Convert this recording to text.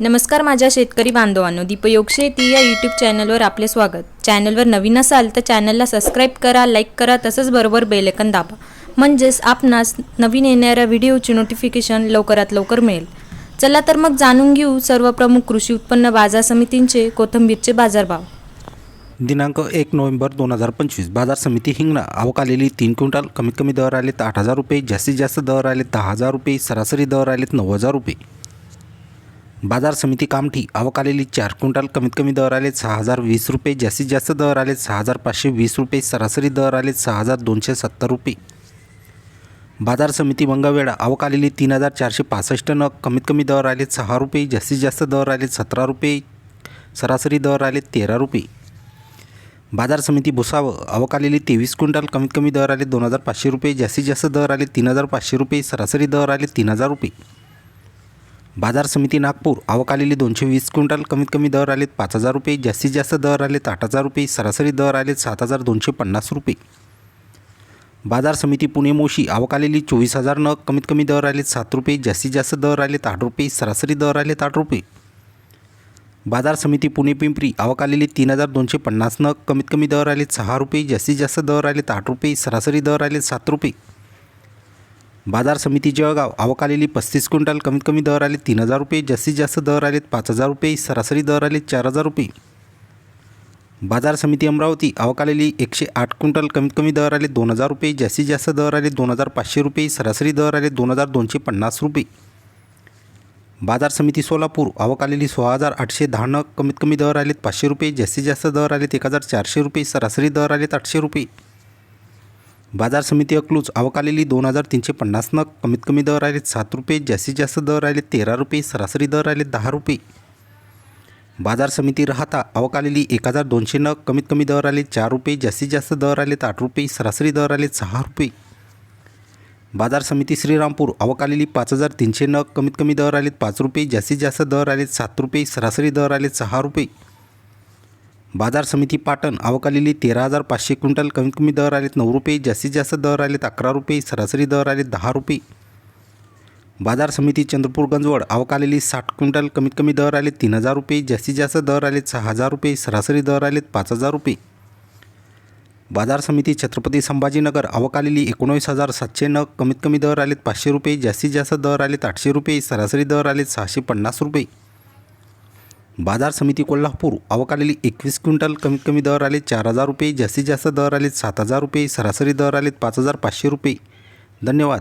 नमस्कार माझ्या शेतकरी बांधवांनो दीपयोग शेती या यूट्यूब चॅनलवर आपले स्वागत. चॅनलवर नवीन असाल तर चॅनलला सबस्क्राईब करा लाईक करा तसंच बरोबर बेलेकन दाबा. म्हणजेच आपणास नवीन येणाऱ्या व्हिडिओची नोटिफिकेशन लवकरात लवकर मिळेल. चला तर मग जाणून घेऊ सर्व प्रमुख कृषी उत्पन्न बाजार समितींचे कोथंबीरचे बाजारभाव. दिनांक एक नोव्हेंबर दोन हजार पंचवीस बाजार समिती हिंगणा. आवक आलेली तीन क्विंटल कमीत कमी दर आलेत आठ हजार रुपये जास्तीत जास्त दर आलेत दहा हजार रुपये सरासरी दर आलेत नऊ हजार रुपये. बाजार समिती कामठी आवक आलेली चार क्विंटल कमीत कमी दर आलेत सहा हजार वीस रुपये जास्तीत जास्त दर आलेत सहा हजार पाचशे वीस रुपये सरासरी दर आलेत सहा हजार दोनशे सत्तर रुपये. बाजार समिती मंगळवेढा आवक आलेली तीन हजार चारशे पासष्ट नग कमीत कमी दर आलेत सहा रुपये जास्तीत जास्त दर आलेत सतरा रुपये सरासरी दर आलेत तेरा रुपये. बाजार समिती भुसावं आवक आलेली तेवीस क्विंटल कमीत कमी दर आले दोन हजार पाचशे रुपये जास्तीत जास्त दर आले तीन हजार पाचशे रुपये सरासरी दर आले तीन हजार रुपये. बाजार समिती नागपूर आवक आलेली दोनशे वीस क्विंटल कमीत कमी दर आलेत पाच हजार रुपये जास्तीत जास्त दर आलेत आठ हजार रुपये सरासरी दर आलेत सात हजार दोनशे पन्नास रुपये. बाजार समिती पुणे मोशी आवक आलेली चोवीस हजार नग कमीत कमी दर आलेत सात रुपये जास्तीत जास्त दर आलेत आठ रुपये सरासरी दर आलेत आठ रुपये. बाजार समिती पुणे पिंपरी आवक आलेली तीन हजार दोनशे पन्नास नग कमीत कमी दर आलेत सहा रुपये जास्तीत जास्त दर आलेत आठ रुपये सरासरी दर आलेत सात रुपये. बाजार समिती जळगाव. आवकालेली पस्तीस क्विंटल कमीत कमी दर आले तीन हजार रुपये जास्तीत जास्त दर आलेत पाच हजार रुपये सरासरी दर आले चार हजार रुपये. बाजार समिती अमरावती अवकालेली एकशे आठ क्विंटल कमीत कमी दर आले दोन हजार रुपये जास्तीत जास्त दर आले दोन हजार पाचशे रुपये सरासरी दर आले दोन हजार दोनशे पन्नास रुपये. बाजार समिती सोलापूर अवकालेली सोळा हजार आठशे दहा नग कमीत कमी दर आलेत पाचशे रुपये जास्तीत जास्त दर आलेत एक हजार चारशे रुपये सरासरी दर आलेत आठशे रुपये. बाजार समिती अकलूज. अवकालेली दोन हजार तीनशे पन्नास नग. कमीत कमी दर आले सात रुपये जास्तीत जास्त दर आले तेरा रुपये सरासरी दर आले दहा रुपये. बाजार समिती राहता अवकालेली एक हजार दोनशे नग. कमीत कमी दर आले चार रुपये जास्तीत जास्त दर आले आठ रुपये सरासरी दर आले सहा रुपये. बाजार समिती श्रीरामपूर अवकालेली पाच हजार तीनशे नग. कमीत कमी दर आलेत पाच रुपये जास्तीत जास्त दर आले सात रुपये सरासरी दर आले सहा रुपये. बाजार समिती पाटण अवकालेली तेरा हजार पाचशे क्विंटल कमीत कमी दर आलेत नऊ रुपये जास्तीत जास्त दर आलेत अकरा रुपये सरासरी दर आलेत दहा रुपये. बाजार समिती चंद्रपूर गंजवड अवकालेली साठ क्विंटल कमीत कमी दर आलेत तीन हजार रुपये जास्तीत जास्त दर आलेत सहा हजार रुपये सरासरी दर आलेत पाच हजार रुपये. बाजार समिती छत्रपती संभाजीनगर अवकालेली एकोणीस हजार सातशे नग कमीत कमी दर आलेत पाचशे रुपये जास्तीत जास्त दर आलेत आठशे रुपये सरासरी दर आलेत सहाशे पन्नास रुपये. बाजार समिती कोल्हापूर आवक आलेली एकवीस क्विंटल कमीत कमी दर आले चार हजार रुपये जास्तीत जास्त दर आलेत सात हजार रुपये सरासरी दर आलेत पाच हजार पाचशे रुपये. धन्यवाद.